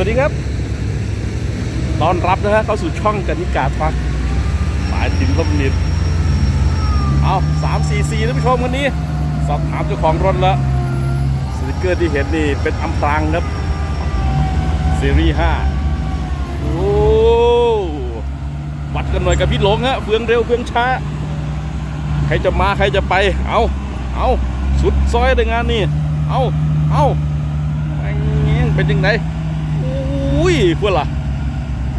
สวัสดีครับ ตอนรับนะฮะเข้าสู่ช่องกนิกาทักสายถิ่นพมนิดเอาสามสี่สี่ท่านผู้ชมวันนี้ สอบถามเจ้าของรถแล้วสติกเกอร์ที่เห็นนี่เป็นอัมพรางครับซีรีส์ห้าโอ้วัดกันหน่อยกับพี่หลงฮะเฟืองเร็วเฟืองช้า ใครจะมาใครจะไป เอาเอาสุดซอยในงานนี่ เอาเอาเป็นยังไง อุ้ยเพื่อนล่ะ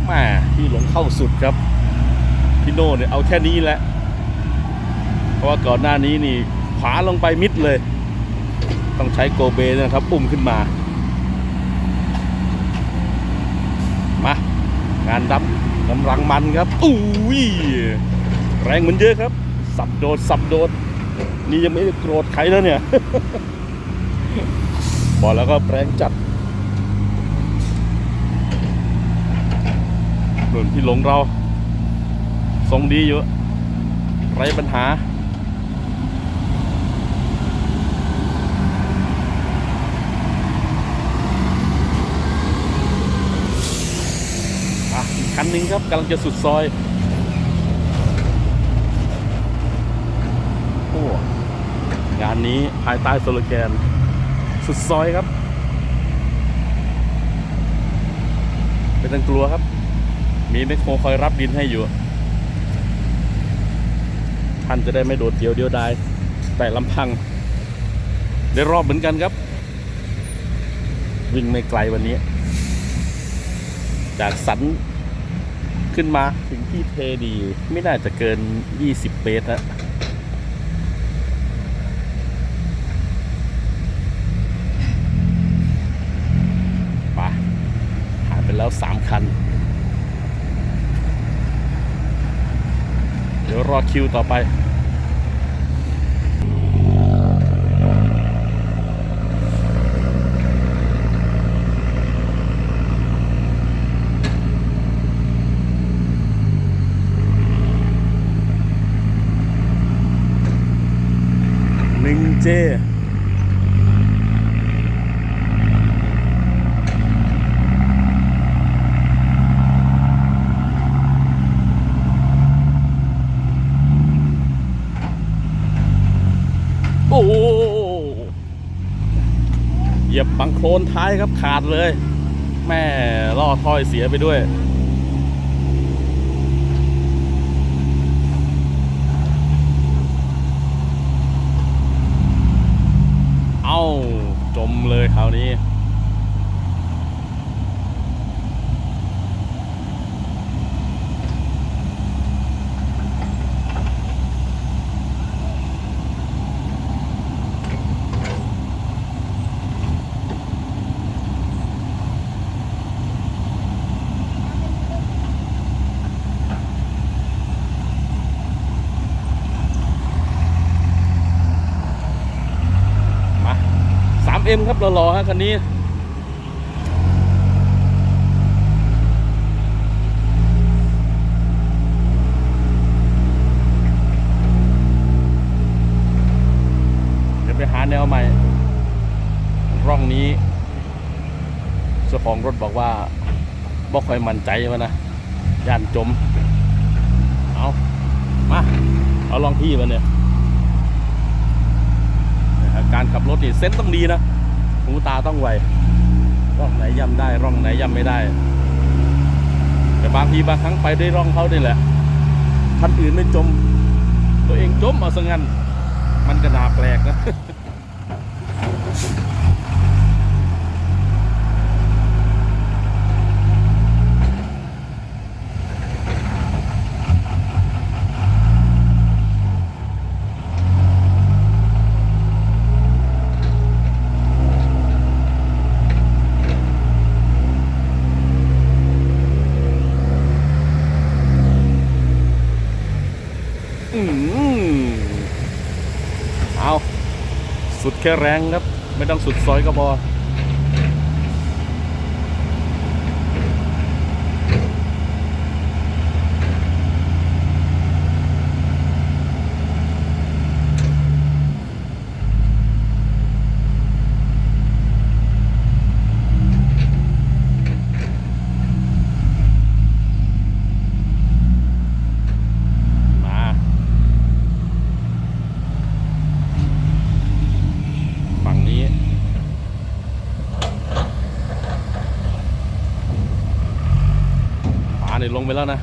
แม่พี่หลงเข้าสุดครับ พี่โน่เนี่ยเอาแค่นี้แหละ เพราะว่าก่อนหน้านี้นี่ขวาลงไปมิดเลย ต้องใช้โกเบนะครับอุ้มขึ้นมา มา งานดับกำลังมันครับอุ้ยแรงเหมือนเยอะครับ สับโดดสับโดดนี่ยังไม่โกรธใครแล้วเนี่ยบอกแล้วก็แรงจัด ส่วนพี่หลงเราทรงดีอยู่ไรปัญหา อะอีกคันหนึ่งครับกำลังจะสุดซอย โอ้งานนี้ภายใต้สโลแกน สุดซอยครับเป็นตังกลัวครับ มีแมคโครคอยรับดินให้อยู่ ท่านจะได้ไม่โดดเดียวเดียวดายแต่ลำพัง ได้รอบเหมือนกันครับ วิ่งไม่ไกลวันนี้ จากสันขึ้นมาถึงที่เทดี ไม่น่าจะเกิน 20 เมตรฮะไปหายไปแล้ว 3 คัน เดี๋ยวรอคิวต่อไปหนึ่งเจ โอ้โห เหยียบบังโคลนท้ายครับขาดเลย แม่ล่อถ้อยเสียไปด้วย เอ้า จมเลยคราวนี้ มา 3M ครับรอๆฮะคันนี้เดี๋ยวไปหาแนวใหม่ ร่องนี้เจ้าของรถบอกว่าบอกค่อยมั่นใจวะนะย่านจม เอามา เอาลองที่มาเนี่ย การขับรถนี่เซนต้องดีนะ หูตาต้องไวร่องไหนย่ำได้ ร่องไหนย่ำไม่ได้ แต่บางทีบางครั้งไปได้ร่องเขานี่แหละท่านอื่นไม่จม ตัวเองจมเอาซะงั้น มันก็น่าแปลกนะ อืมเอา สุดแค่แรงครับ ไม่ต้องสุดซอยก็พอ ลง ไปแล้วนะ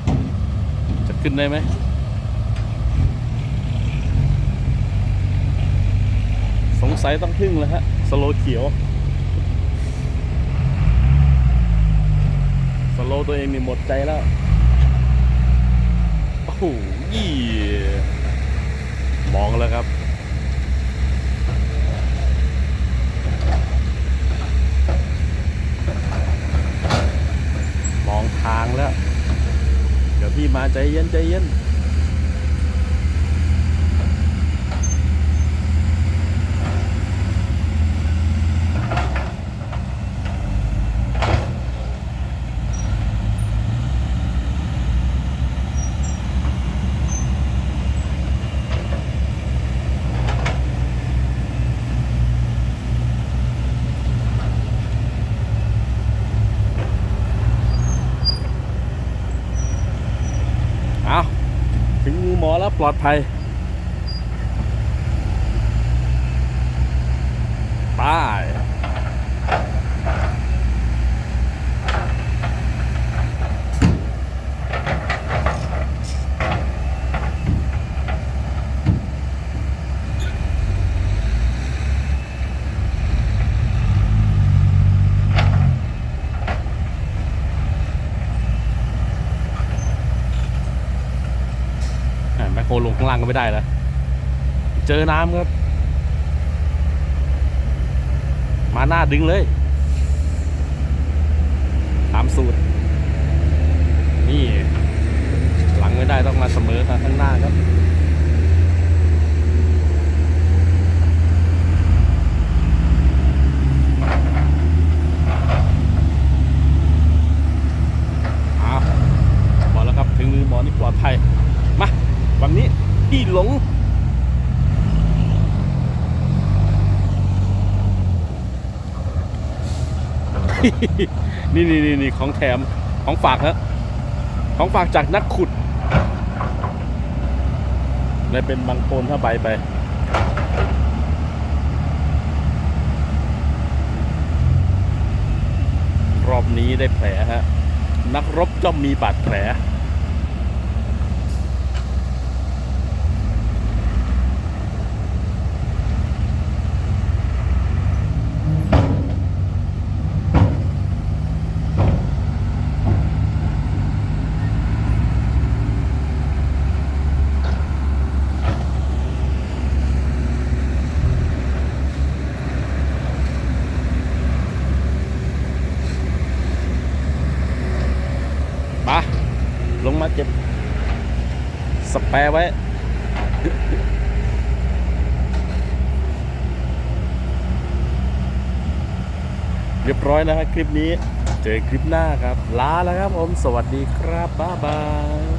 จะขึ้นได้ไหมสงสัยต้องพึ่งแล้วฮะ สโลเขียว สโลตัวเองนี่หมดใจแล้ว โอ้โหยี่มองแล้วครับ มองทางแล้ว เดี๋ยวพี่มา ใจเย็นใจเย็น มือหมอแล้วปลอดภัยตายอะแมคโคร ลงข้างล่างก็ไม่ได้แล้วเจอน้ำครับ มาหน้าดึงเลย ตามสูตร นี่ หลังไม่ได้ต้องมาเสมอครับข้างหน้าครับ อ้าวบอกแล้วครับถึงมือหมอนี่ปลอดภัย มาฝั่ง นี้พี่หลง นี่นี่นี่นี่ของแถมของฝากฮะของฝากจากนักขุดได้เป็นบางโคนผ้าใบไปรอบนี้ได้แผลฮะ นักรบย่อมมีบาดแผล มาลงมาเก็บ สแปไว้ เรียบร้อยนะฮะคลิปนี้ เจอคลิปหน้าครับ ลาแล้วครับผม สวัสดีครับ บ๊ายบาย